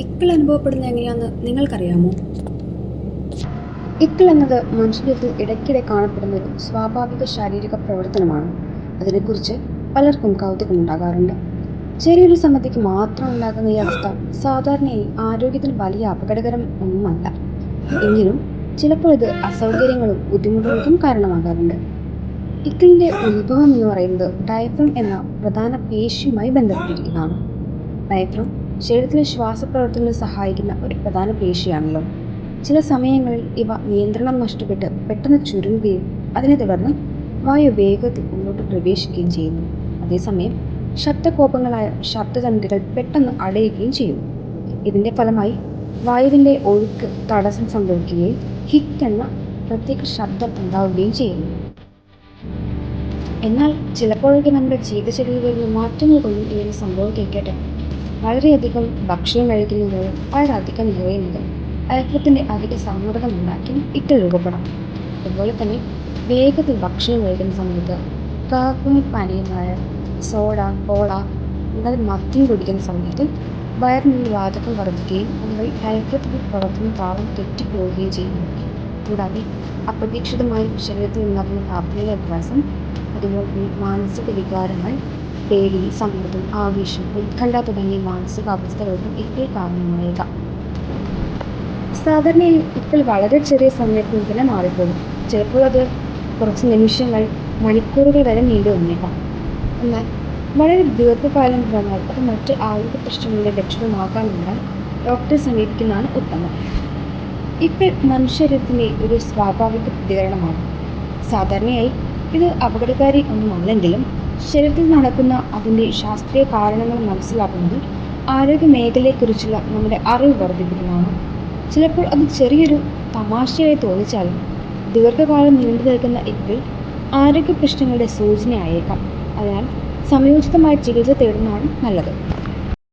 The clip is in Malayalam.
ഇക്കിൾ അനുഭവപ്പെടുന്നത് എങ്ങനെയാണെന്ന് നിങ്ങൾക്കറിയാമോ? ഇക്കിൾ എന്നത് മനുഷ്യരിൽ ഇടയ്ക്കിടെ കാണപ്പെടുന്ന ഒരു സ്വാഭാവിക ശാരീരിക പ്രവർത്തനമാണ്. അതിനെക്കുറിച്ച് പലർക്കും കൗതുകമുണ്ടാകാറുണ്ട്. ചെറിയൊരു സമ്മതിക്ക് മാത്രം ഉണ്ടാകുന്ന ഈ അവസ്ഥ സാധാരണയായി ആരോഗ്യത്തിന് വലിയ അപകടകരം ഒന്നുമല്ല. എങ്കിലും ചിലപ്പോൾ ഇത് അസൗകര്യങ്ങളും ബുദ്ധിമുട്ടുകൾക്കും കാരണമാകാറുണ്ട്. ഇക്കിളിന്റെ ഉത്ഭവം എന്ന് പറയുന്നത് ഡയഫ്രം എന്ന പ്രധാന പേശിയുമായി ബന്ധപ്പെട്ടിരിക്കുന്നതാണ്. ഡയഫ്രം ശരീരത്തിലെ ശ്വാസപ്രവർത്തനത്തിന് സഹായിക്കുന്ന ഒരു പ്രധാന പേശിയാണല്ലോ. ചില സമയങ്ങളിൽ ഇവ നിയന്ത്രണം നഷ്ടപ്പെട്ട് പെട്ടെന്ന് ചുരുങ്ങുകയും അതിനെ തുടർന്ന് വായു വേഗത്തിൽ ഉള്ളോട്ട് പ്രവേശിക്കുകയും ചെയ്യുന്നു. അതേസമയം ശബ്ദകോപങ്ങളായ ശബ്ദതന്ത്രികൾ പെട്ടെന്ന് അടയുകയും ചെയ്യുന്നു. ഇതിന്റെ ഫലമായി വായുവിന്റെ ഒഴുക്ക് തടസ്സം സംഭവിക്കുകയും ഹിറ്റ് എന്ന പ്രത്യേക ശബ്ദം ഉണ്ടാവുകയും ചെയ്യുന്നു. എന്നാൽ ചിലപ്പോഴൊക്കെ നമ്മുടെ ജീവിതശൈലിയിൽ മാറ്റങ്ങൾ കൊണ്ടും ഇങ്ങനെ സംഭവിക്കേക്കട്ടെ വളരെയധികം ഭക്ഷണം കഴിക്കുന്നത് വളരെയധികം നിറയുന്നത് അയക്കത്തിന്റെ അധിക സമ്മർദ്ദം ഉണ്ടാക്കി ഇട്ട് രൂപപ്പെടാം. അതുപോലെ തന്നെ വേഗത്തിൽ ഭക്ഷണം കഴിക്കുന്ന സമയത്ത് കാർബണ പാനീയമായ സോഡ കോള എന്നാൽ മദ്യം കുടിക്കുന്ന സമയത്ത് വയറിനുള്ളിൽ വാതകം വർദ്ധിക്കുകയും അതുവഴി അയക്കത്തിന്റെ പ്രവർത്തന താളം തെറ്റിപ്പോവുകയും ചെയ്യുന്നു. കൂടാതെ അപ്രതീക്ഷിതമായി ശരീരത്തിൽ ഉണ്ടാകുന്ന താപനില വ്യത്യാസം അതുപോലെ തന്നെ മാനസിക വികാരങ്ങൾ പേടി സമ്മർദ്ദം ആവേശം ഉത്കണ്ഠ തുടങ്ങിയ മാനസികാവസ്ഥകൾക്കും ഇപ്പോൾ കാരണമായേക്കാം. സാധാരണയായി ഇപ്പോൾ വളരെ ചെറിയ സമയത്തിന് തന്നെ മാറിപ്പോകും. ചിലപ്പോൾ അത് കുറച്ച് നിമിഷങ്ങൾ മണിക്കൂറുകൾ വരെ നീണ്ടു വന്നേക്കാം എന്നാൽ വളരെ ദീർഘകാലം വന്നാൽ അത് മറ്റ് ആരോഗ്യ പ്രശ്നങ്ങളുടെ ലക്ഷണമാകാമെന്നാൽ ഡോക്ടറെ സമീപിക്കുന്നതാണ് ഉത്തമം. ഇപ്പോൾ മനുഷ്യരത്തിന്റെ ഒരു സ്വാഭാവിക പ്രതികരണമാണ്. സാധാരണയായി ഇത് അപകടകാരി ഒന്നുമല്ലെങ്കിലും ശരീരത്തിൽ നടക്കുന്ന അതിന്റെ ശാസ്ത്രീയ കാരണങ്ങൾ മനസ്സിലാക്കുന്നത് ആരോഗ്യ മേഖലയെക്കുറിച്ചുള്ള നമ്മുടെ അറിവ് വർദ്ധിപ്പിക്കുന്നതാണ്. ചിലപ്പോൾ അത് ചെറിയൊരു തമാശയായി തോന്നിച്ചാലും ദീർഘകാലം നീണ്ടു നിൽക്കുന്ന ഇപ്പിൽ ആരോഗ്യ പ്രശ്നങ്ങളുടെ സൂചനയായേക്കാം. അതിനാൽ സമയോചിതമായ ചികിത്സ തേടുന്നതാണ് നല്ലത്.